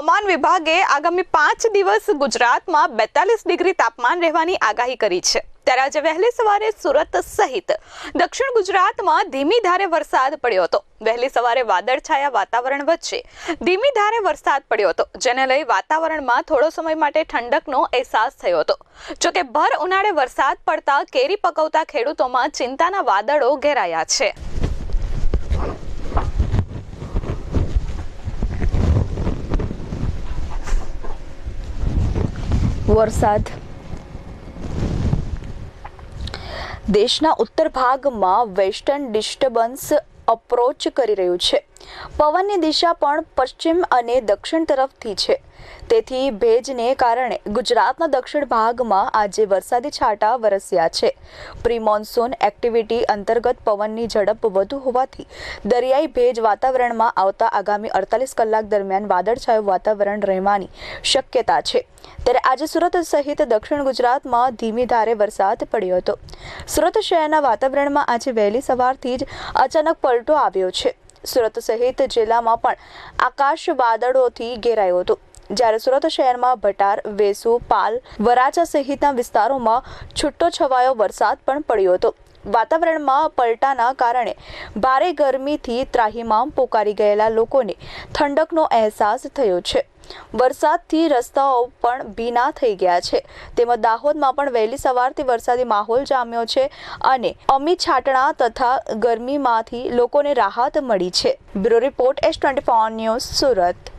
હવામાન વિભાગે આગામી પાંચ દિવસ ગુજરાતમાં બેતાલીસ ડિગ્રી તાપમાન રહેવાની આગાહી કરી છે. ત્યારે આજે વહેલી સવારે સુરત સહિત દક્ષિણ ગુજરાતમાં ધીમી ધારે વરસાદ પડ્યો હતો. વહેલી સવારે વાદળછાયા વાતાવરણ વચ્ચે ધીમી ધારે વરસાદ પડ્યો હતો, જેને લઈ વાતાવરણમાં થોડો સમય માટે ઠંડકનો અહેસાસ થયો હતો. જોકે ભર ઉનાળે વરસાદ પડતા કેરી પકવતા ખેડૂતોમાં ચિંતાના વાદળો ઘેરાયા છે. વરસાદ. દેશના ઉત્તર ભાગમાં વેસ્ટર્ન ડિસ્ટર્બન્સ અપ્રોચ કરી રહ્યું છે. પવનની દિશા પણ પશ્ચિમ અને દક્ષિણ તરફથી છે. તેથી ભેજને કારણે ગુજરાતના દક્ષિણ ભાગમાં આજે વરસાદી છાંટા વરસ્યા છે. પ્રી મોન્સૂન એક્ટિવિટી અંતર્ગત પવનની ઝડપ વધુ હોવાથી દરિયાઈ ભેજ વાતાવરણમાં આવતા આગામી અડતાલીસ કલાક દરમિયાન વાદળછાયું વાતાવરણ રહેવાની શક્યતા છે. ત્યારે આજે સુરત સહિત દક્ષિણ ગુજરાતમાં ધીમી ધારે વરસાદ પડ્યો હતો. સુરત શહેરના વાતાવરણમાં આજે વહેલી સવારથી જ અચાનક પલટો આવ્યો છે. સુરત સહિત જિલ્લામાં પણ આકાશ વાદળોથી ઘેરાયું હતું. જ્યારે સુરત શહેરમાં ભટાર, વેસુ, પાલ, વરાછા સહિતના વિસ્તારોમાં છૂટો છવાયો વરસાદ પણ પડ્યો હતો. વાતાવરણમાં પલટાના કારણે ભારે ગરમીથી ત્રાહિમામ પોકારી ગયેલા લોકોને ઠંડકનો અહેસાસ થયો છે. વરસાદથી રસ્તાઓ પણ ભીના થઈ ગયા છે. તેમજ દાહોદમાં પણ વહેલી સવારથી વરસાદી માહોલ જામ્યો છે અને અમી છાટણા તથા ગરમીમાંથી લોકોને રાહત મળી છે. Bureau report S twenty news Surat.